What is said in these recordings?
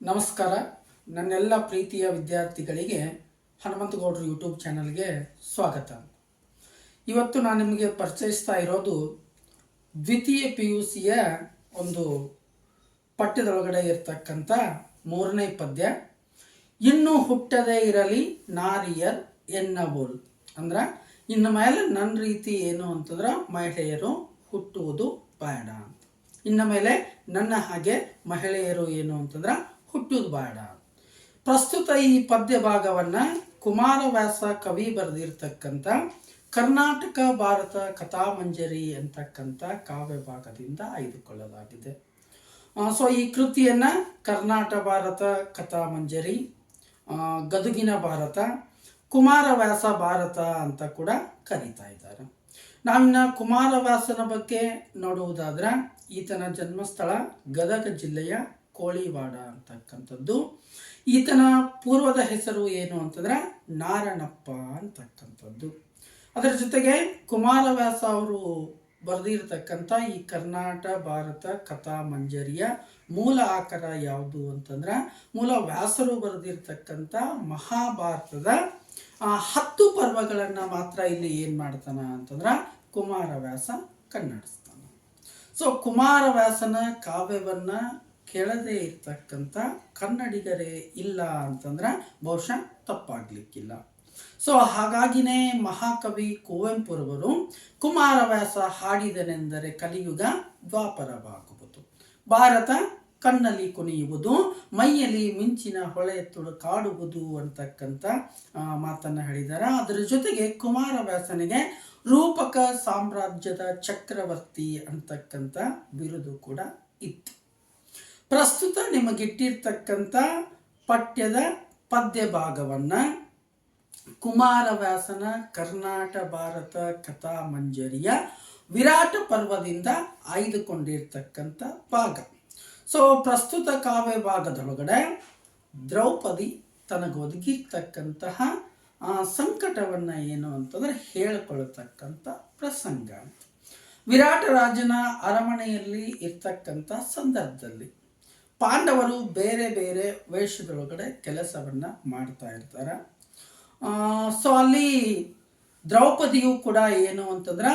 ನಮಸ್ಕಾರ. ನನ್ನೆಲ್ಲ ಪ್ರೀತಿಯ ವಿದ್ಯಾರ್ಥಿಗಳಿಗೆ ಹನುಮಂತಗೌಡರು ಯೂಟ್ಯೂಬ್ ಚಾನಲ್ಗೆ ಸ್ವಾಗತ. ಇವತ್ತು ನಾನು ನಿಮಗೆ ಪರಿಚಯಿಸ್ತಾ ಇರೋದು ದ್ವಿತೀಯ ಪಿ ಯು ಸಿಯ ಒಂದು ಪಠ್ಯದೊಳಗಡೆ ಇರತಕ್ಕಂಥ ಮೂರನೇ ಪದ್ಯ, ಇನ್ನೂ ಹುಟ್ಟದೇ ಇರಲಿ ನಾರಿಯರ್ ಎನ್ನಬೋಲ್ ಅಂದ್ರೆ, ಇನ್ನು ಮೇಲೆ ನನ್ನ ರೀತಿ ಏನು ಅಂತಂದ್ರೆ, ಮಹಿಳೆಯರು ಹುಟ್ಟುವುದು ಬೇಡ ಇನ್ನು ಮೇಲೆ ನನ್ನ ಹಾಗೆ ಮಹಿಳೆಯರು ಏನು ಅಂತಂದ್ರೆ ಹುಟ್ಟುವುದು ಬೇಡ. ಪ್ರಸ್ತುತ ಈ ಪದ್ಯ ಭಾಗವನ್ನ ಕುಮಾರವ್ಯಾಸ ಕವಿ ಬರೆದಿರ್ತಕ್ಕಂಥ ಕರ್ನಾಟಕ ಭಾರತ ಕಥಾಮಂಜರಿ ಅಂತಕ್ಕಂಥ ಕಾವ್ಯ ಭಾಗದಿಂದ ಆಯ್ದುಕೊಳ್ಳಲಾಗಿದೆ ಸೊ ಈ ಕೃತಿಯನ್ನ ಕರ್ನಾಟಕ ಭಾರತ ಕಥಾಮಂಜರಿ ಗದುಗಿನ ಭಾರತ ಕುಮಾರವ್ಯಾಸ ಭಾರತ ಅಂತ ಕೂಡ ಕರೀತಾ ಇದ್ದಾರೆ. ನಾವಿನ ಕುಮಾರವ್ಯಾಸನ ಬಗ್ಗೆ ನೋಡುವುದಾದ್ರೆ ಈತನ ಜನ್ಮಸ್ಥಳ ಗದಗ ಜಿಲ್ಲೆಯ ಕೋಳಿವಾಡ ಅಂತಕ್ಕಂಥದ್ದು. ಈತನ ಪೂರ್ವದ ಹೆಸರು ಏನು ಅಂತಂದ್ರೆ ನಾರಣಪ್ಪ ಅಂತಕ್ಕಂಥದ್ದು. ಅದರ ಜೊತೆಗೆ ಕುಮಾರವ್ಯಾಸ ಅವರು ಬರೆದಿರತಕ್ಕಂಥ ಈ ಕರ್ನಾಟಕ ಭಾರತ ಕಥಾ ಮಂಜರಿಯ ಮೂಲ ಆಕಾರ ಯಾವುದು ಅಂತಂದ್ರೆ ಮೂಲ ವ್ಯಾಸರು ಬರೆದಿರ್ತಕ್ಕಂಥ ಮಹಾಭಾರತದ ಹತ್ತು ಪರ್ವಗಳನ್ನು ಮಾತ್ರ ಇಲ್ಲಿ ಏನು ಮಾಡ್ತಾನ ಅಂತಂದ್ರೆ ಕುಮಾರವ್ಯಾಸ ಕನ್ನಡಿಸ್ತಾನ. ಸೊ ಕುಮಾರವ್ಯಾಸನ ಕಾವ್ಯವನ್ನ ಕೇಳದೇ ಇರ್ತಕ್ಕಂಥ ಕನ್ನಡಿಗರೇ ಇಲ್ಲ ಅಂತಂದ್ರೆ ಬಹುಶಃ ತಪ್ಪಾಗ್ಲಿಕ್ಕಿಲ್ಲ. ಸೊ ಹಾಗಾಗಿನೇ ಮಹಾಕವಿ ಕುವೆಂಪುರವರು ಕುಮಾರವ್ಯಾಸ ಹಾಡಿದನೆಂದರೆ ಕಲಿಯುಗ ದ್ವಾಪರವಾಗುವುದು ಭಾರತ ಕಣ್ಣಲ್ಲಿ ಕುಣಿಯುವುದು, ಮೈಯಲ್ಲಿ ಮಿಂಚಿನ ಹೊಳೆ ತುಳುಕಾಡುವುದು ಅಂತಕ್ಕಂಥ ಮಾತನ್ನು ಮಾತನ್ನ ಹೇಳಿದ್ದಾರೆ ಅದರ ಜೊತೆಗೆ ಕುಮಾರವ್ಯಾಸನಿಗೆ ರೂಪಕ ಸಾಮ್ರಾಜ್ಯದ ಚಕ್ರವರ್ತಿ ಅಂತಕ್ಕಂಥ ಬಿರುದು ಕೂಡ ಇತ್ತು. ಪ್ರಸ್ತುತ ನಿಮಗಿಟ್ಟಿರ್ತಕ್ಕಂಥ ಪಠ್ಯದ ಪದ್ಯ ಭಾಗವನ್ನು ಕುಮಾರವ್ಯಾಸನ ಕರ್ನಾಟ ಭಾರತ ಕಥಾ ಮಂಜರಿಯ ವಿರಾಟ ಪರ್ವದಿಂದ ಆಯ್ದುಕೊಂಡಿರ್ತಕ್ಕಂಥ ಭಾಗ. ಸೊ ಪ್ರಸ್ತುತ ಕಾವ್ಯ ಭಾಗದೊಳಗಡೆ ದ್ರೌಪದಿ ತನಗೊದಗಿರ್ತಕ್ಕಂತಹ ಆ, ಸಂಕಟವನ್ನ ಏನು ಅಂತಂದ್ರೆ ಹೇಳಿಕೊಳ್ಳತಕ್ಕಂಥ ಪ್ರಸಂಗ. ವಿರಾಟ ರಾಜನ ಅರಮನೆಯಲ್ಲಿ ಇರ್ತಕ್ಕಂಥ ಸಂದರ್ಭದಲ್ಲಿ ಪಾಂಡವರು ಬೇರೆ ಬೇರೆ ವೇಷದೊಳಗಡೆ ಕೆಲಸವನ್ನ ಮಾಡ್ತಾ ಇರ್ತಾರೆ. ಸೊ ಅಲ್ಲಿ ದ್ರೌಪದಿಯು ಕೂಡ ಏನು ಅಂತಂದ್ರೆ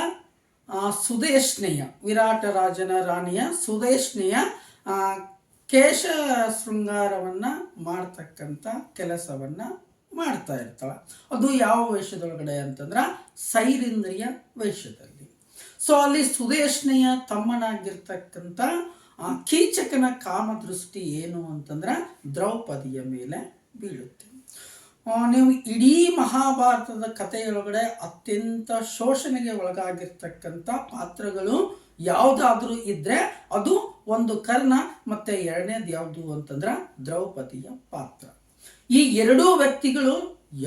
ಸುದೇಶ್ನೆಯ, ವಿರಾಟ ರಾಜನ ರಾಣಿಯ ಸುದೇಶ್ನೆಯ ಕೇಶ ಶೃಂಗಾರವನ್ನ ಮಾಡ್ತಕ್ಕಂಥ ಕೆಲಸವನ್ನ ಮಾಡ್ತಾ ಇರ್ತಾಳೆ. ಅದು ಯಾವ ವೇಷದೊಳಗಡೆ ಅಂತಂದ್ರೆ, ಸೈರಿಂದ್ರಿಯ ವೇಷದಲ್ಲಿ. ಸೊ ಅಲ್ಲಿ ಸುದೇಶ್ನೆಯ ತಮ್ಮನಾಗಿರ್ತಕ್ಕಂಥ ಆ ಕೀಚಕನ ಕಾಮದೃಷ್ಟಿ ಏನು ಅಂತಂದ್ರೆ ದ್ರೌಪದಿಯ ಮೇಲೆ ಬೀಳುತ್ತೆ. ನೀವು ಇಡೀ ಮಹಾಭಾರತದ ಕಥೆಯೊಳಗಡೆ ಅತ್ಯಂತ ಶೋಷಣೆಗೆ ಒಳಗಾಗಿರ್ತಕ್ಕಂಥ ಪಾತ್ರಗಳು ಯಾವುದಾದ್ರೂ ಇದ್ರೆ ಅದು ಒಂದು ಕರ್ಣ, ಮತ್ತೆ ಎರಡನೇದು ಯಾವುದು ಅಂತಂದ್ರೆ ದ್ರೌಪದಿಯ ಪಾತ್ರ. ಈ ಎರಡೂ ವ್ಯಕ್ತಿಗಳು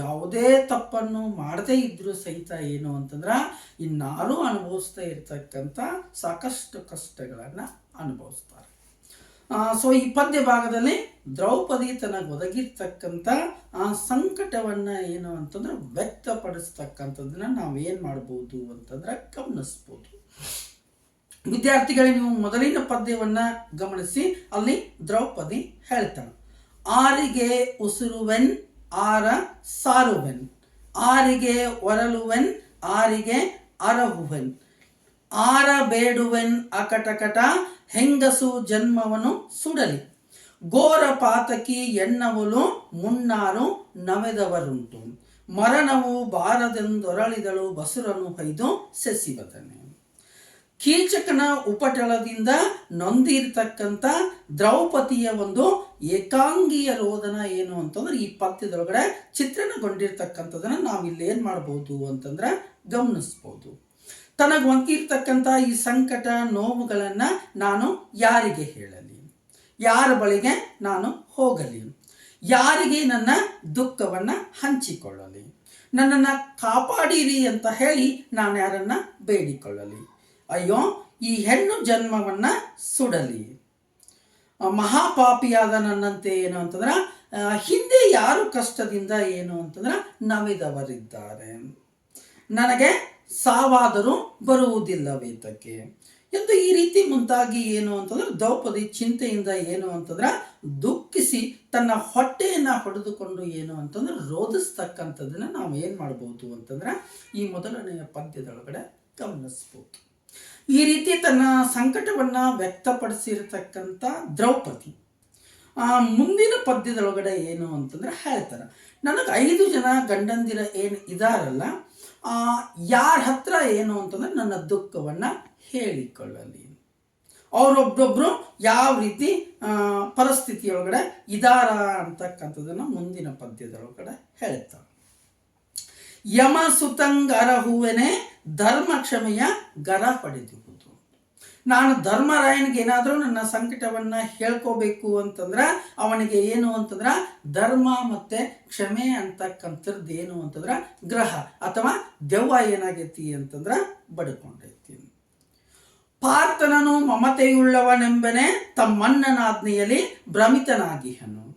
ಯಾವುದೇ ತಪ್ಪನ್ನು ಮಾಡದೇ ಇದ್ರೂ ಸಹಿತ ಏನು ಅಂತಂದ್ರೆ ಇನ್ನಾರು ಅನುಭವಿಸ್ತಾ ಇರ್ತಕ್ಕಂಥ ಸಾಕಷ್ಟು ಕಷ್ಟಗಳನ್ನ ಅನುಭವಿಸ್ತಾರೆ. ಸೊ ಈ ಪದ್ಯ ಭಾಗದಲ್ಲಿ ದ್ರೌಪದಿ ತನಗೆ ಒದಗಿರ್ತಕ್ಕಂಥ ಆ ಸಂಕಟವನ್ನ ಏನು ಅಂತಂದ್ರೆ ವ್ಯಕ್ತಪಡಿಸ್ತಕ್ಕಂಥದ್ದನ್ನ ನಾವು ಏನು ಮಾಡ್ಬೋದು ಅಂತಂದ್ರೆ ಗಮನಿಸ್ಬೋದು. ವಿದ್ಯಾರ್ಥಿಗಳೇ, ನೀವು ಮೊದಲಿನ ಪದ್ಯವನ್ನ ಗಮನಿಸಿ, ಅಲ್ಲಿ ದ್ರೌಪದಿ ಹೇಳ್ತಾಳೆ ಆರಿಗೆ ಉಸಿರುವೆನ್, ಆರ ಸಾರುವೆನ್. ಆರಿಗೆ ಒರಲುವೆನ್, ಆರಿಗೆ ಅರಹುವೆನ್. ಆರ ಬೇಡುವೆನ್ ಅಕಟಕಟ ಹೆಂಗಸು ಜನ್ಮವನು ಸುಡಲಿ. ಘೋರ ಪಾತಕಿ ಎನ್ನವಲು ಮುನ್ನಾರು ನವೆದವರುಂಟು. ಮರಣವು ಬಾರದೆಂದೊರಳಿದಳು, ಬಸುರನು ಹೈದು ಸಸಿವದನೆ ಕೀಚಕನ ಉಪಟಳದಿಂದ ನೊಂದಿರ್ತಕ್ಕಂಥ ದ್ರೌಪದಿಯ ಒಂದು ಏಕಾಂಗಿಯ ರೋದನ ಏನು ಅಂತಂದ್ರೆ, ಈ ಪದ್ಯದೊಳಗಡೆ ಚಿತ್ರಣಗೊಂಡಿರ್ತಕ್ಕಂಥದನ್ನ ಇಲ್ಲಿ ಏನ್ ಮಾಡ್ಬೋದು ಅಂತಂದ್ರೆ ಗಮನಿಸ್ಬೋದು. ತನಗೆ ಒಂಕಿರ್ತಕ್ಕಂಥ ಈ ಸಂಕಟ ನೋವುಗಳನ್ನು ನಾನು ಯಾರಿಗೆ ಹೇಳಲಿ? ಯಾರ ಬಳಿಗೆ ನಾನು ಹೋಗಲಿ? ಯಾರಿಗೆ ನನ್ನ ದುಃಖವನ್ನು ಹಂಚಿಕೊಳ್ಳಲಿ? ನನ್ನನ್ನು ಕಾಪಾಡಿರಿ ಅಂತ ಹೇಳಿ ನಾನು ಯಾರನ್ನ ಬೇಡಿಕೊಳ್ಳಲಿ? ಅಯ್ಯೋ, ಈ ಹೆಣ್ಣು ಜನ್ಮವನ್ನ ಸುಡಲಿ. ಮಹಾಪಾಪಿಯಾದ ನನ್ನಂತೆ ಏನು ಅಂತಂದ್ರೆ ಹಿಂದೆ ಯಾರು ಕಷ್ಟದಿಂದ ಏನು ಅಂತಂದ್ರೆ ನವಿದವರಿದ್ದಾರೆ ನನಗೆ ಸಾವಾದರೂ ಬರುವುದಿಲ್ಲವೇತಕ್ಕೆ. ಎಂದು ಈ ರೀತಿ ಮುಂತಾಗಿ ಏನು ಅಂತಂದ್ರೆ ದ್ರೌಪದಿ ಚಿಂತೆಯಿಂದ ಏನು ಅಂತಂದ್ರೆ ದುಃಖಿಸಿ ತನ್ನ ಹೊಟ್ಟೆಯನ್ನು ಹೊಡೆದುಕೊಂಡು ಏನು ಅಂತಂದ್ರೆ ರೋಧಿಸ್ತಕ್ಕಂಥದ್ದನ್ನ ನಾವು ಏನು ಮಾಡ್ಬೋದು ಅಂತಂದ್ರೆ ಈ ಮೊದಲನೆಯ ಪದ್ಯದೊಳಗಡೆ ಗಮನಿಸ್ಬೋದು. ಈ ರೀತಿ ತನ್ನ ಸಂಕಟವನ್ನು ವ್ಯಕ್ತಪಡಿಸಿರ್ತಕ್ಕಂಥ ದ್ರೌಪದಿ ಆ, ಮುಂದಿನ ಪದ್ಯದೊಳಗಡೆ ಏನು ಅಂತಂದ್ರೆ ಹೇಳ್ತಾರೆ ನನಗೆ ಐದು ಜನ ಗಂಡಂದಿರ ಏನು ಇದಾರಲ್ಲ ಯಾರ ಹತ್ರ ಏನು ಅಂತಂದ್ರೆ ನನ್ನ ದುಃಖವನ್ನು ಹೇಳಿಕೊಳ್ಳಲಿ. ಅವರೊಬ್ಬೊಬ್ಬರು ಯಾವ ರೀತಿ ಪರಿಸ್ಥಿತಿಯೊಳಗಡೆ ಇದಾರ ಅಂತಕ್ಕಂಥದ್ದನ್ನು ಮುಂದಿನ ಪದ್ಯದೊಳಗಡೆ ಹೇಳ್ತಾರೆ ಯಮ ಸುತಂಗರ ಹೂವೆನೆ ಧರ್ಮ ಕ್ಷಮೆಯ ಗರ ಪಡೆದುವುದು ನಾನು ಧರ್ಮರಾಯನಿಗೆ ಏನಾದರೂ ನನ್ನ ಸಂಕಟವನ್ನ ಹೇಳ್ಕೋಬೇಕು ಅಂತಂದ್ರೆ, ಅವನಿಗೆ ಏನು ಅಂತಂದ್ರೆ, ಧರ್ಮ ಮತ್ತೆ ಕ್ಷಮೆ ಅಂತಕ್ಕಂಥದ್ದು ಏನು ಅಂತಂದ್ರೆ, ಗ್ರಹ ಅಥವಾ ದೆವ್ವ ಏನಾಗೈತಿ ಅಂತಂದ್ರೆ ಬಡ್ಕೊಂಡೈತಿ. ಪಾರ್ಥನನು ಮಮತೆಯುಳ್ಳವನೆಂಬನೆ ತಮ್ಮಣ್ಣನಾಜ್ಞೆಯಲ್ಲಿ ಭ್ರಮಿತನಾಗಿಹನು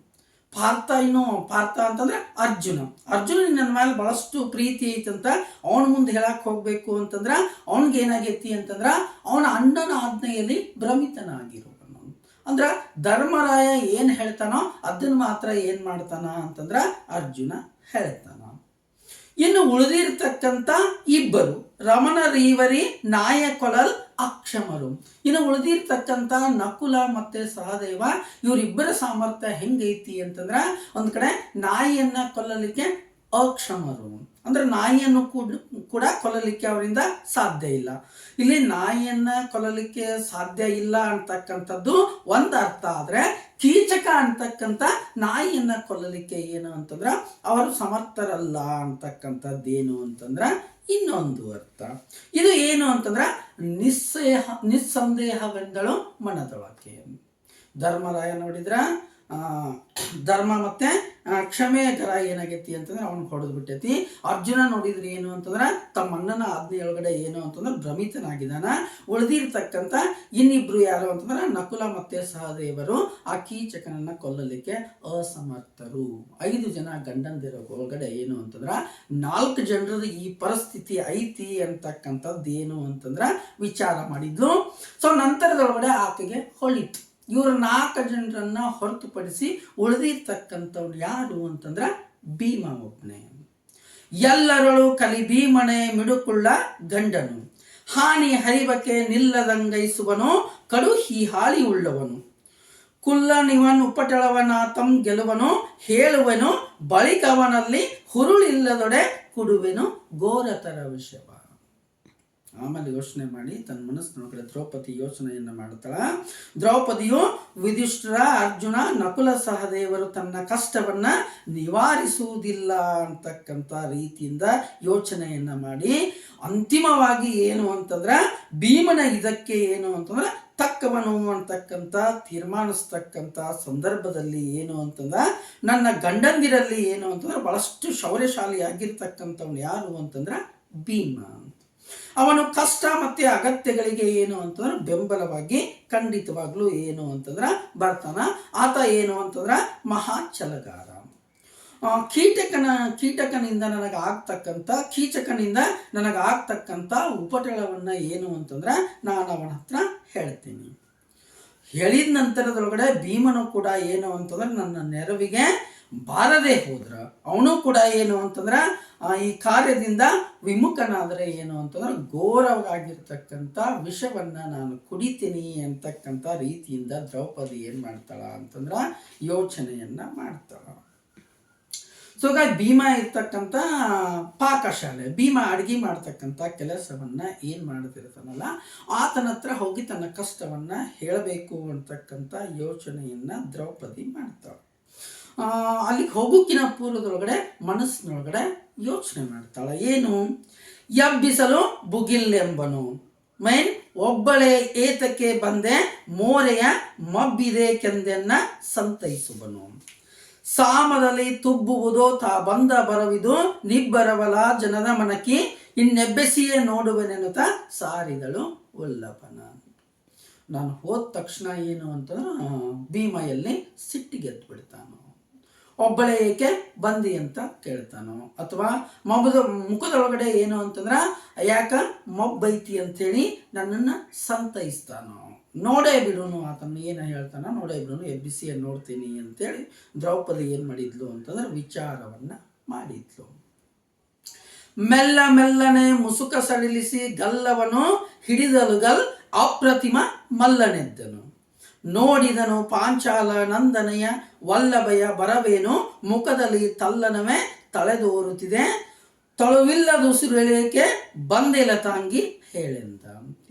ಪಾರ್ಥ ಇನ್ನು ಪಾರ್ಥ ಅಂತಂದ್ರೆ ಅರ್ಜುನ. ಅರ್ಜುನ ನನ್ನ ಮೇಲೆ ಬಹಳಷ್ಟು ಪ್ರೀತಿ ಐತಂತ ಅವನ ಮುಂದೆ ಹೇಳಕ್ ಹೋಗ್ಬೇಕು ಅಂತಂದ್ರ ಅವನ್ಗೆ ಏನಾಗೈತಿ ಅಂತಂದ್ರ ಅವನ ಅಣ್ಣನ ಆಜ್ಞೆಯಲ್ಲಿ ಭ್ರಮಿತನಾಗಿರುವನು ಅಂದ್ರ ಧರ್ಮರಾಯ ಏನ್ ಹೇಳ್ತಾನೋ ಅದನ್ನ ಮಾತ್ರ ಏನ್ ಮಾಡ್ತಾನ ಅಂತಂದ್ರ ಅರ್ಜುನ ಹೇಳ್ತಾನ. ಇನ್ನು ಉಳಿದಿರ್ತಕ್ಕಂಥ ಇಬ್ಬರು ರಮಣ ರೀವರಿ ನಾಯಕೊಳಲ್ ಅಕ್ಷಮರು. ಇನ್ನು ಉಳಿದಿರ್ತಕ್ಕಂಥ ನಕುಲ ಮತ್ತೆ ಸಹದೇವ, ಇವರಿಬ್ಬರ ಸಾಮರ್ಥ್ಯ ಹೆಂಗೈತಿ ಅಂತಂದ್ರ ಒಂದು ಕಡೆ ನಾಯಿಯನ್ನು ಕೊಲ್ಲಲಿಕ್ಕೆ ಅಕ್ಷಮರು. ಅಂದ್ರೆ ನಾಯಿಯನ್ನು ಕೂಡ ಕೂಡ ಕೊಲ್ಲಲಿಕ್ಕೆ ಅವರಿಂದ ಸಾಧ್ಯ ಇಲ್ಲ. ಇಲ್ಲಿ ನಾಯಿಯನ್ನ ಕೊಲ್ಲಲಿಕ್ಕೆ ಸಾಧ್ಯ ಇಲ್ಲ ಅಂತಕ್ಕಂಥದ್ದು ಒಂದು ಅರ್ಥ. ಆದ್ರೆ ಕೀಚಕ ಅಂತಕ್ಕಂಥ ನಾಯಿಯನ್ನ ಕೊಲ್ಲಲಿಕ್ಕೆ ಏನು ಅಂತಂದ್ರೆ ಅವರು ಸಮರ್ಥರಲ್ಲ ಅಂತಕ್ಕಂಥದ್ದೇನು ಅಂತಂದ್ರ ಇನ್ನೊಂದು ಅರ್ಥ. ಇದು ಏನು ಅಂತಂದ್ರೆ ನಿಸ್ಸೇಹ ನಿಸ್ಸಂದೇಹವೆಂದಳು ವಾಕ್ಯ. ಧರ್ಮರಾಯ ನೋಡಿದ್ರ? ಧರ್ಮ ಮತ್ತೆ ಕ್ಷಮೆಯ ಕರ ಏನಾಗೈತಿ ಅಂತಂದ್ರೆ ಅವನು ಹೊಡೆದು ಬಿಟ್ಟೈತಿ. ಅರ್ಜುನ ನೋಡಿದ್ರೆ ಏನು ಅಂತಂದ್ರೆ, ತಮ್ಮ ಅಣ್ಣನ ಆಜ್ಞೆಯೊಳಗಡೆ ಏನು ಅಂತಂದ್ರೆ ಭ್ರಮಿತನಾಗಿದ್ದಾನ. ಉಳಿದಿರ್ತಕ್ಕಂಥ ಇನ್ನಿಬ್ರು ಯಾರು ಅಂತಂದ್ರೆ, ನಕುಲ ಮತ್ತೆ ಸಹದೇವರು ಆ ಕೀಚಕನನ್ನ ಕೊಲ್ಲಲಿಕ್ಕೆ ಅಸಮರ್ಥರು. ಐದು ಜನ ಗಂಡಂದಿರ ಒಳಗಡೆ ಏನು ಅಂತಂದ್ರೆ, ನಾಲ್ಕು ಜನರದ ಈ ಪರಿಸ್ಥಿತಿ ಐತಿ ಅಂತಕ್ಕಂಥದ್ದು ಏನು ಅಂತಂದ್ರೆ ವಿಚಾರ ಮಾಡಿದ್ಲು. ಸೊ ನಂತರದೊಳಗಡೆ ಆಕೆಗೆ ಹೊಳಿತು. ಇವರು ನಾಲ್ಕು ಜನರನ್ನ ಹೊರತುಪಡಿಸಿ ಉಳಿದಿರ್ತಕ್ಕಂಥವ್ರು ಯಾರು ಅಂತಂದ್ರ ಭೀಮ ಒಬ್ಬನೇ ಎಲ್ಲರಳು ಕಲಿ ಭೀಮನೆ ಮಿಡುಕುಳ್ಳ ಗಂಡನು. ಹಾನಿ ಹರಿವಕ್ಕೆ ನಿಲ್ಲದಂಗೈಸುವನು, ಕಡು ಹೀಹಾಳಿ ಉಳ್ಳವನು. ಕುಲ್ಲನಿವನ್ ಉಪಟಳವನ ತಮ್ ಗೆಲುವನು, ಹೇಳುವನು, ಬಳಿಕವನಲ್ಲಿ ಹುರುಳಿಲ್ಲದೊಡೆ ಕುಡುವೆನು ಘೋರತರ ವಿಷವ. ಆಮೇಲೆ ಯೋಚನೆ ಮಾಡಿ ತನ್ನ ಮನಸ್ಸಿನೊಳಗಡೆ ದ್ರೌಪದಿ ಯೋಚನೆಯನ್ನು ಮಾಡುತ್ತಾಳ ದ್ರೌಪದಿಯು ವಿಧಿಷ್ಠರ, ಅರ್ಜುನ, ನಕುಲ ಸಹದೇವರು ತನ್ನ ಕಷ್ಟವನ್ನ ನಿವಾರಿಸುವುದಿಲ್ಲ ಅಂತಕ್ಕಂಥ ರೀತಿಯಿಂದ ಯೋಚನೆಯನ್ನ ಮಾಡಿ. ಅಂತಿಮವಾಗಿ ಏನು ಅಂತಂದ್ರೆ, ಭೀಮನ ಇದಕ್ಕೆ ಏನು ಅಂತಂದ್ರೆ, ತಕ್ಕವನು ಅಂತಕ್ಕಂಥ, ತೀರ್ಮಾನಿಸ್ತಕ್ಕಂಥ ಸಂದರ್ಭದಲ್ಲಿ ಏನು ಅಂತಂದ್ರೆ, ನನ್ನ ಗಂಡಂದಿರಲ್ಲಿ ಏನು ಅಂತಂದ್ರೆ, ಬಹಳಷ್ಟು ಶೌರ್ಯಶಾಲಿ ಆಗಿರ್ತಕ್ಕಂಥವ್ನು ಯಾರು ಅಂತಂದ್ರೆ, ಭೀಮ. ಅವನು ಕಷ್ಟ ಮತ್ತೆ ಅಗತ್ಯಗಳಿಗೆ ಏನು ಅಂತಂದ್ರೆ ಬೆಂಬಲವಾಗಿ ಖಂಡಿತವಾಗ್ಲೂ ಏನು ಅಂತಂದ್ರೆ ಬರ್ತಾನ. ಆತ ಏನು ಅಂತಂದ್ರೆ ಮಹಾ ಚಲಗಾರ ಕೀಟಕನ, ಕೀಟಕನಿಂದ ನನಗೆ ಆಗ್ತಕ್ಕಂಥ ಕೀಚಕನಿಂದ ನನಗೆ ಆಗ್ತಕ್ಕಂಥ ಉಪಟಳವನ್ನ ಏನು ಅಂತಂದ್ರೆ ನಾನು ಅವನ ಹತ್ರ ಹೇಳ್ತೀನಿ. ಹೇಳಿದ ನಂತರದೊಳಗಡೆ ಭೀಮನು ಕೂಡ ಏನು ಅಂತಂದ್ರೆ ನನ್ನ ನೆರವಿಗೆ ಬಾರದೆ ಹೋದ್ರ ಅವನು ಕೂಡ ಏನು ಅಂತಂದ್ರೆ ಈ ಕಾರ್ಯದಿಂದ ವಿಮುಖನಾದರೆ ಏನು ಅಂತಂದ್ರೆ ಘೋರವಾಗಿರ್ತಕ್ಕಂಥ ವಿಷವನ್ನ ನಾನು ಕುಡಿತೀನಿ ಅಂತಕ್ಕಂಥ ರೀತಿಯಿಂದ ದ್ರೌಪದಿ ಏನು ಮಾಡ್ತಾಳ ಅಂತಂದ್ರ ಯೋಚನೆಯನ್ನ ಮಾಡ್ತಾಳ. ಸೊ ಭೀಮ ಇರ್ತಕ್ಕಂಥ ಪಾಕಶಾಲೆ, ಭೀಮ ಅಡುಗೆ ಮಾಡ್ತಕ್ಕಂಥ ಕೆಲಸವನ್ನ ಏನು ಮಾಡ್ತಿರ್ತಾನಲ್ಲ, ಆತನ ಹತ್ರ ಹೋಗಿ ತನ್ನ ಕಷ್ಟವನ್ನ ಹೇಳಬೇಕು ಅಂತಕ್ಕಂಥ ಯೋಚನೆಯನ್ನ ದ್ರೌಪದಿ ಮಾಡ್ತಾಳೆ. ಅಲ್ಲಿಗೆ ಹೋಗೋಕ್ಕಿನ ಪೂರ್ವದೊಳಗಡೆ, ಮನಸ್ಸಿನೊಳಗಡೆ ಯೋಚನೆ ಮಾಡ್ತಾಳೆ. ಏನು? ಎಬ್ಬಿಸಲು ಬುಗಿಲ್ಲೆಂಬನು ಮೈನ್, ಒಬ್ಬಳೆ ಏತಕ್ಕೆ ಬಂದೆ, ಮೋರೆಯ ಮಬ್ಬಿದೆ ಕೆಂದೆನ್ನ ಸಂತೈಸುವನು. ಸಾಮದಲ್ಲಿ ತುಬ್ಬುವುದು ತಾ ಬಂದ ಬರವಿದು, ನಿಬ್ಬರವಲ ಜನದ ಮನಕಿ, ಇನ್ನೆಬ್ಬೆಸಿಯೇ ನೋಡುವೆನೆನ್ನುತ್ತ ಸಾರಿದಳು ಉಲ್ಲಪನ. ನಾನು ಹೋದ ತಕ್ಷಣ ಏನು ಅಂತಂದ್ರೆ ಭೀಮಯಲ್ಲಿ ಸಿಟ್ಟಿಗೆದ್ದು ಬಿಡ್ತಾನು. ಒಬ್ಬಳೇ ಏಕೆ? ಬಂದಿ ಅಂತ ಕೇಳ್ತಾನೋ. ಅಥವಾ ಮೊಬದ ಮುಖದೊಳಗಡೆ ಏನು ಅಂತಂದ್ರೆ, ಯಾಕ? ಮೊಬ್ಬೈತಿ ಅಂತೇಳಿ ನನ್ನನ್ನು ಸಂತೈಸ್ತಾನೋ. ನೋಡೇ ಬಿಡುನು ಆತನ ಏನು ಹೇಳ್ತಾನ? ನೋಡೇ ಬಿಡುನು ಎಬ್ಬಿಸಿ ನೋಡ್ತೀನಿ ಅಂತೇಳಿ ದ್ರೌಪದಿ ಏನು ಮಾಡಿದ್ಲು ಅಂತಂದ್ರೆ ವಿಚಾರವನ್ನು ಮಾಡಿದ್ಲು. ಮೆಲ್ಲ ಮೆಲ್ಲನೆ ಮುಸುಕ ಸಡಿಲಿಸಿ ಗಲ್ಲವನು ಹಿಡಿದಲುಗಲ್ ಅಪ್ರತಿಮ ಮಲ್ಲನೆದ್ದನು. ನೋಡಿದನು ಪಾಂಚಾಲ ನಂದನೆಯ ವಲ್ಲಭಯ ಬರವೇನು? ಮುಖದಲ್ಲಿ ತಲ್ಲನವೇ ತಳೆದೋರುತ್ತಿದೆ. ತಳುವಿಲ್ಲದುಸಿರೇಕೆ ಬಂದಿಲ್ಲ ತಾಂಗಿ ಹೇಳೆಂದ.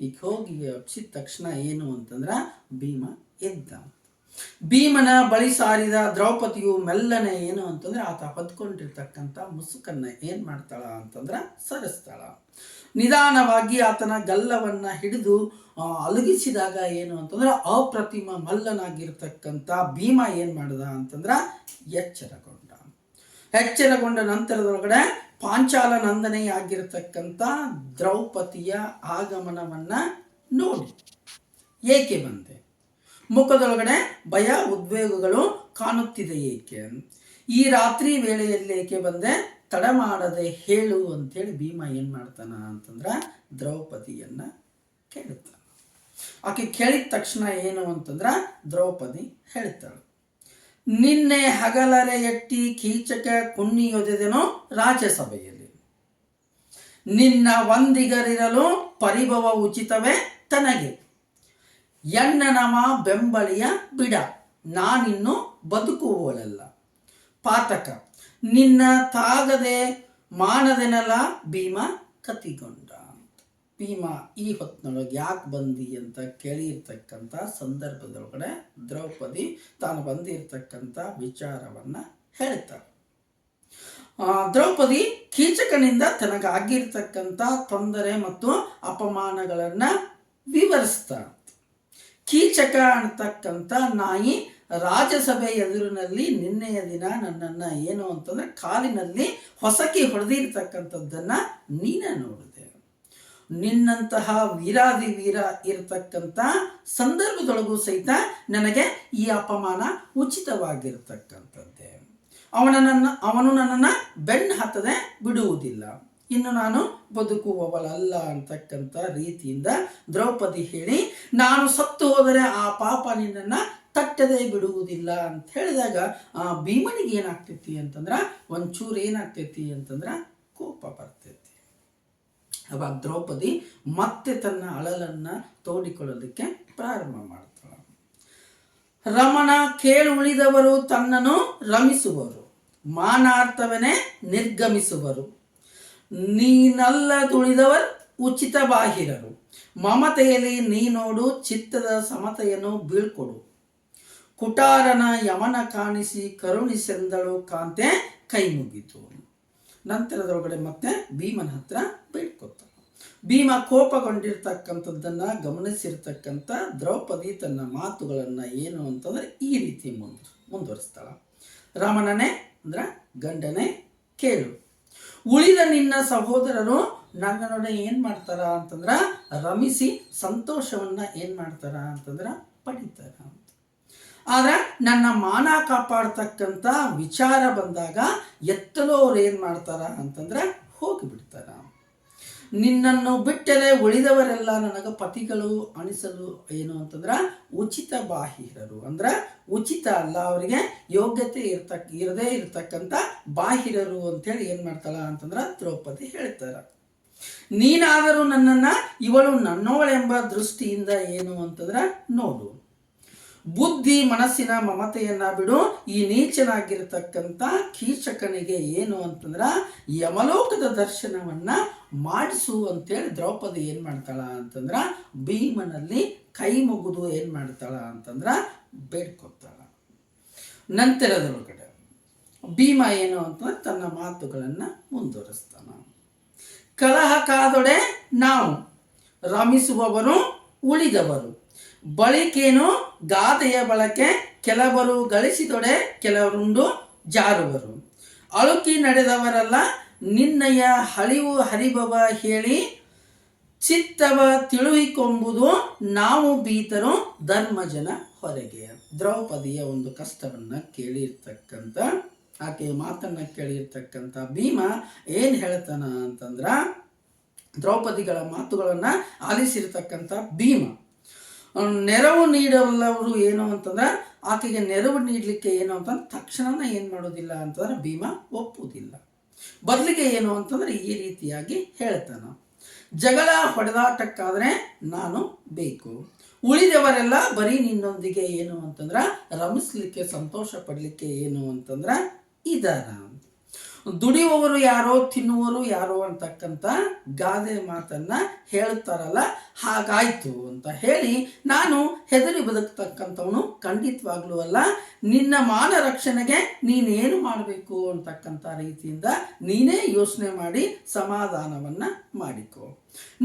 ಈಗ ಹೋಗಿ ಅಪ್ಸಿದ ತಕ್ಷಣ ಏನು ಅಂತಂದ್ರ ಭೀಮ ಎದ್ದ. ಭೀಮನ ಬಳಿ ಸಾರಿದ ದ್ರೌಪದಿಯು ಮೆಲ್ಲನೆ ಏನು ಅಂತಂದ್ರೆ ಆತ ಹೊದ್ಕೊಂಡಿರ್ತಕ್ಕಂಥ ಮುಸುಕನ್ನ ಏನ್ ಮಾಡ್ತಾಳ ಅಂತಂದ್ರ ಸರಿಸ್ತಾಳ. ನಿಧಾನವಾಗಿ ಆತನ ಗಲ್ಲವನ್ನು ಹಿಡಿದು ಅಲುಗಿಸಿದಾಗ ಏನು ಅಂತಂದ್ರೆ ಅಪ್ರತಿಮ ಮಲ್ಲನಾಗಿರ್ತಕ್ಕಂಥ ಭೀಮ ಏನು ಮಾಡಿದ ಅಂತಂದ್ರ ಎಚ್ಚರಗೊಂಡ. ಎಚ್ಚರಗೊಂಡ ನಂತರದೊಳಗಡೆ ಪಾಂಚಾಲ ನಂದನೆಯಾಗಿರ್ತಕ್ಕಂಥ ದ್ರೌಪದಿಯ ಆಗಮನವನ್ನ ನೋಡಿ. ಏಕೆ ಬಂದೆ? ಮುಖದೊಳಗಡೆ ಭಯ ಉದ್ವೇಗಗಳು ಕಾಣುತ್ತಿದೆ ಏಕೆ? ಈ ರಾತ್ರಿ ವೇಳೆಯಲ್ಲಿ ಏಕೆ ಬಂದೆ? ತಡ ಮಾಡದೆ ಹೇಳು ಅಂತೇಳಿ ಭೀಮ ಏನು ಮಾಡ್ತಾನ ಅಂತಂದ್ರ ದ್ರೌಪದಿಯನ್ನ ಕೇಳುತ್ತಾನೆ. ಆಕೆ ಕೇಳಿದ ತಕ್ಷಣ ಏನು ಅಂತಂದ್ರ ದ್ರೌಪದಿ ಹೇಳ್ತಾಳೆ, ನಿನ್ನೆ ಹಗಲರೆ ಎಟ್ಟಿ ಕೀಚಕ ಕುಣ್ಣಿಯೊದೆದೇನೋ ರಾಜ್ಯಸಭೆಯಲ್ಲಿ. ನಿನ್ನ ಒಂದಿಗರಿರಲು ಪರಿಭವ ಉಚಿತವೇ ತನಗೆ. ಎಣ್ಣನಮ ಬೆಂಬಲಿಯ ಬಿಡ, ನಾನಿನ್ನು ಬದುಕುವವಳಲ್ಲ ಪಾತಕ ನಿನ್ನ ತಾಗದೆ ಮಾನದೆನಲ್ಲ? ಭೀಮ ಕತಿಗೊಂಡ ಭೀಮ, ಈ ಹೊತ್ತಿನೊಳಗೆ ಯಾಕೆ ಬಂದಿ ಅಂತ ಕೇಳಿರ್ತಕ್ಕಂಥ ಸಂದರ್ಭದೊಳಗಡೆ ದ್ರೌಪದಿ ತಾನು ಬಂದಿರತಕ್ಕಂಥ ವಿಚಾರವನ್ನ ಹೇಳ್ತಾರೆ ದ್ರೌಪದಿ ಕೀಚಕನಿಂದ ತನಗಾಗಿರ್ತಕ್ಕಂಥ ತೊಂದರೆ ಮತ್ತು ಅಪಮಾನಗಳನ್ನ ವಿವರಿಸ್ತಾ ಕೀಚಕ ಅಂತಕ್ಕಂಥ ನಾಯಿ ರಾಜ್ಯಸಭೆ ಎದುರಿನಲ್ಲಿ ನಿನ್ನೆಯ ದಿನ ನನ್ನನ್ನು ಏನು ಅಂತಂದರೆ ಕಾಲಿನಲ್ಲಿ ಹೊಸಕಿ ಹೊಡೆದಿರ್ತಕ್ಕಂಥದ್ದನ್ನು ನೀನೇ ನೋಡಿದೆ. ನಿನ್ನಂತಹ ವೀರಾದಿ ವೀರ ಇರತಕ್ಕಂಥ ಸಂದರ್ಭದೊಳಗೂ ಸಹಿತ ನನಗೆ ಈ ಅಪಮಾನ ಉಚಿತವಾಗಿರ್ತಕ್ಕಂಥದ್ದೇ. ಅವನ ನನ್ನ, ಅವನು ನನ್ನನ್ನು ಬೆನ್ನು ಹತ್ತದೆ ಬಿಡುವುದಿಲ್ಲ. ಇನ್ನು ನಾನು ಬದುಕುವವಳಲ್ಲ ಅಂತಕ್ಕಂಥ ರೀತಿಯಿಂದ ದ್ರೌಪದಿ ಹೇಳಿ, ನಾನು ಸತ್ತು ಹೋದರೆ ಆ ಪಾಪ ನಿನ್ನನ್ನ ತಟ್ಟದೆ ಬಿಡುವುದಿಲ್ಲ ಅಂತ ಹೇಳಿದಾಗ, ಆ ಭೀಮನಿಗೆ ಏನಾಗ್ತೈತಿ ಅಂತಂದ್ರೆ, ಒಂಚೂರು ಏನಾಗ್ತೈತಿ ಅಂತಂದ್ರೆ ಕೋಪ ಬರ್ತೈತಿ. ಅವಾಗ ದ್ರೌಪದಿ ಮತ್ತೆ ತನ್ನ ಅಳಲನ್ನ ತೋಡಿಕೊಳ್ಳೋದಕ್ಕೆ ಪ್ರಾರಂಭ ಮಾಡ್ತಾಳೆ. ರಮಣ ಕೇಳು ಉಳಿದವರು ತನ್ನನ್ನು ರಮಿಸುವರು ಮಾನಾರ್ಥವನೇ ನಿರ್ಗಮಿಸುವರು. ನೀನಲ್ಲದುಳಿದವರು ಉಚಿತ ಬಾಹಿರರು, ಮಮತೆಯಲ್ಲಿ ನೀ ನೋಡು ಚಿತ್ತದ ಸಮತೆಯನ್ನು ಬೀಳ್ಕೊಡು. ಕುಟಾರನ ಯಮನ ಕಾಣಿಸಿ ಕರುಣಿಸೆಂದಳು ಕಾಂತೆ ಕೈ ಮುಗಿತು. ನಂತರದೊಳಗಡೆ ಮತ್ತೆ ಭೀಮನ ಹತ್ರ ಬೇಡ್ಕೊತ ಭೀಮ ಕೋಪಗೊಂಡಿರ್ತಕ್ಕಂಥದ್ದನ್ನು ಗಮನಿಸಿರ್ತಕ್ಕಂಥ ದ್ರೌಪದಿ ತನ್ನ ಮಾತುಗಳನ್ನು ಏನು ಅಂತಂದ್ರೆ ಈ ರೀತಿ ಮುಂದು, ಮುಂದುವರಿಸ್ತಾಳ. ರಮಣನೇ ಅಂದ್ರೆ ಗಂಡನೇ ಕೇಳು. ಉಳಿದ ನಿನ್ನ ಸಹೋದರರು ನನ್ನೊಡನೆ ಏನು ಮಾಡ್ತಾರ ಅಂತಂದ್ರ ರಮಿಸಿ ಸಂತೋಷವನ್ನ ಏನು ಮಾಡ್ತಾರ ಅಂತಂದ್ರ ಪಡಿತಾರ ಆದ್ರೆ ನನ್ನ ಮಾನ ಕಾಪಾಡ್ತಕ್ಕಂಥ ವಿಚಾರ ಬಂದಾಗ ಎತ್ತಲು ಅವ್ರು ಏನ್ ಮಾಡ್ತಾರ ಹೋಗಿ ಹೋಗಿಬಿಡ್ತಾರ. ನಿನ್ನನ್ನು ಬಿಟ್ಟರೆ ಉಳಿದವರೆಲ್ಲ ನನಗೆ ಪತಿಗಳು ಅನಿಸಲು ಏನು ಅಂತಂದ್ರ ಉಚಿತ ಬಾಹಿರರು. ಅಂದ್ರ ಉಚಿತ ಅಲ್ಲ, ಅವರಿಗೆ ಯೋಗ್ಯತೆ ಇರ್ತಕ್ ಇರದೇ ಇರತಕ್ಕಂಥ ಬಾಹಿರರು ಅಂತೇಳಿ ಏನ್ ಮಾಡ್ತಾಳ ಅಂತಂದ್ರ ದ್ರೌಪದಿ ಹೇಳ್ತಾರ. ನೀನಾದರೂ ನನ್ನನ್ನ ಇವಳು ನನ್ನೋಳೆಂಬ ದೃಷ್ಟಿಯಿಂದ ಏನು ಅಂತಂದ್ರ ನೋಡು. ಬುದ್ಧಿ ಮನಸ್ಸಿನ ಮಮತೆಯನ್ನ ಬಿಡು. ಈ ನೀಚನಾಗಿರ್ತಕ್ಕಂಥ ಕೀಚಕನಿಗೆ ಏನು ಅಂತಂದ್ರ ಯಮಲೋಕದ ದರ್ಶನವನ್ನ ಮಾಡಿಸು ಅಂತೇಳಿ ದ್ರೌಪದಿ ಏನ್ ಮಾಡ್ತಾಳ ಅಂತಂದ್ರ ಭೀಮನಲ್ಲಿ ಕೈ ಮುಗಿದು ಏನ್ ಮಾಡ್ತಾಳ ಅಂತಂದ್ರ ಬೇಡ್ಕೊತಾಳ. ನಂತರದೊಳಗಡೆ ಭೀಮ ಏನು ಅಂತಂದ್ರೆ ತನ್ನ ಮಾತುಗಳನ್ನ ಮುಂದುವರಿಸ್ತಾನ. ಕಲಹ ಕಾದೊಡೆ ನಾವು ರಮಿಸುವವರು ಉಳಿದವರು. ಬಳಿಕೇನು ಗಾದೆಯ ಬಳಕೆ ಕೆಲವರು ಗಳಿಸಿದೊಡೆ ಕೆಲವರುಂಡು ಜಾರುವರು. ಅಳುಕಿ ನಡೆದವರಲ್ಲ, ನಿನ್ನಯ ಹಳಿವು ಹರಿಭವ ಹೇಳಿ ಚಿತ್ತವ ತಿಳುಹಿಕೊಂಬುದು ನಾವು ಬೀತರು ಧರ್ಮಜನ ಹೊರಗೆ. ದ್ರೌಪದಿಯ ಒಂದು ಕಷ್ಟವನ್ನ ಕೇಳಿರ್ತಕ್ಕಂಥ ಆಕೆಯ ಮಾತನ್ನ ಕೇಳಿರ್ತಕ್ಕಂಥ ಭೀಮ ಏನು ಹೇಳ್ತಾನ ಅಂತಂದ್ರ, ದ್ರೌಪದಿಗಳ ಮಾತುಗಳನ್ನ ಆಲಿಸಿರ್ತಕ್ಕಂಥ ಭೀಮ. ನೆರವು ನೀಡಬಲ್ಲವರು ಏನು ಅಂತಂದ್ರೆ, ಆಕೆಗೆ ನೆರವು ನೀಡಲಿಕ್ಕೆ ಏನು ಅಂತಂದ್ರೆ ತಕ್ಷಣನ ಏನು ಮಾಡೋದಿಲ್ಲ ಅಂತಂದ್ರೆ ಭೀಮ ಒಪ್ಪುವುದಿಲ್ಲ. ಬದಲಿಗೆ ಏನು ಅಂತಂದ್ರೆ ಈ ರೀತಿಯಾಗಿ ಹೇಳ್ತಾನ. ಜಗಳ ಹೊಡೆದಾಟಕ್ಕಾದ್ರೆ ನಾನು ಬೇಕು. ಉಳಿದವರೆಲ್ಲ ಬರೀ ನಿನ್ನೊಂದಿಗೆ ಏನು ಅಂತಂದ್ರೆ, ರಮಿಸ್ಲಿಕ್ಕೆ ಸಂತೋಷ ಪಡಲಿಕ್ಕೆ ಏನು ಅಂತಂದ್ರೆ, ಇದಾರ. ದುಡಿಯುವವರು ಯಾರೋ ತಿನ್ನುವರು ಯಾರೋ ಅಂತಕ್ಕಂಥ ಗಾದೆ ಮಾತನ್ನ ಹೇಳ್ತಾರಲ್ಲ, ಹಾಗಾಯ್ತು ಅಂತ ಹೇಳಿ ನಾನು ಹೆದರಿ ಬದುಕ್ತಕ್ಕಂಥವನು ಖಂಡಿತವಾಗ್ಲೂ ಅಲ್ಲ. ನಿನ್ನ ಮಾನ ರಕ್ಷಣೆಗೆ ನೀನೇನು ಮಾಡಬೇಕು ಅಂತಕ್ಕಂಥ ರೀತಿಯಿಂದ ನೀನೇ ಯೋಚನೆ ಮಾಡಿ ಸಮಾಧಾನವನ್ನ ಮಾಡಿಕೊ.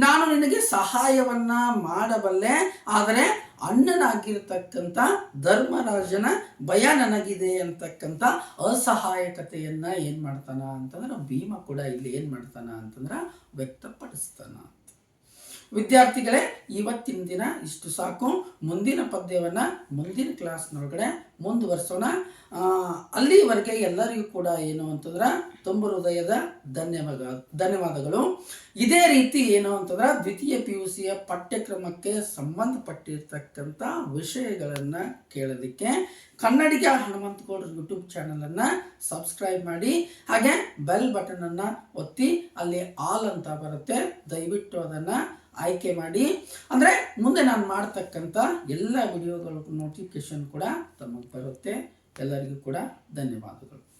ನಾನು ನಿನಗೆ ಸಹಾಯವನ್ನ ಮಾಡಬಲ್ಲೆ, ಆದರೆ ಅಣ್ಣನಾಗಿರ್ತಕ್ಕಂಥ ಧರ್ಮರಾಜನ ಭಯ ನನಗಿದೆ ಅಂತಕ್ಕಂಥ ಅಸಹಾಯಕತೆಯನ್ನು ಏನು ಮಾಡ್ತಾನ ಅಂತಂದ್ರೆ ಭೀಮ ಕೂಡ ಇಲ್ಲಿ ಏನು ಮಾಡ್ತಾನ ಅಂತಂದ್ರೆ ವ್ಯಕ್ತಪಡಿಸ್ತಾನ. ವಿದ್ಯಾರ್ಥಿಗಳೇ, ಇವತ್ತಿನ ದಿನ ಇಷ್ಟು ಸಾಕು. ಮುಂದಿನ ಪದ್ಯವನ್ನು ಮುಂದಿನ ಕ್ಲಾಸ್ನೊಳಗಡೆ ಮುಂದುವರಿಸೋಣ. ಅಲ್ಲಿವರೆಗೆ ಎಲ್ಲರಿಗೂ ಕೂಡ ಏನು ಅಂತಂದ್ರೆ ತುಂಬ ಹೃದಯದ ಧನ್ಯವಾದ, ಧನ್ಯವಾದಗಳು. ಇದೇ ರೀತಿ ಏನು ಅಂತಂದ್ರೆ ದ್ವಿತೀಯ ಪಿ ಯು ಸಿಯ ಪಠ್ಯಕ್ರಮಕ್ಕೆ ಸಂಬಂಧಪಟ್ಟಿರ್ತಕ್ಕಂಥ ವಿಷಯಗಳನ್ನು ಕೇಳೋದಕ್ಕೆ ಕನ್ನಡಿಗ ಹನುಮಂತಗೌಡರ ಯೂಟ್ಯೂಬ್ ಚಾನಲನ್ನು ಸಬ್ಸ್ಕ್ರೈಬ್ ಮಾಡಿ, ಹಾಗೆ ಬೆಲ್ ಬಟನನ್ನು ಒತ್ತಿ, ಅಲ್ಲಿ ಆಲ್ ಅಂತ ಬರುತ್ತೆ. ದಯವಿಟ್ಟು ಅದನ್ನು ಆಯ್ಕೆ ಮಾಡಿ. ಅಂದರೆ ಮುಂದೆ ನಾನು ಮಾಡ್ತಕ್ಕಂಥ ಎಲ್ಲ ವಿಡಿಯೋಗಳ ನೋಟಿಫಿಕೇಶನ್ ಕೂಡ ತಮಗೆ ಬರುತ್ತೆ. ಎಲ್ಲರಿಗೂ ಕೂಡ ಧನ್ಯವಾದಗಳು.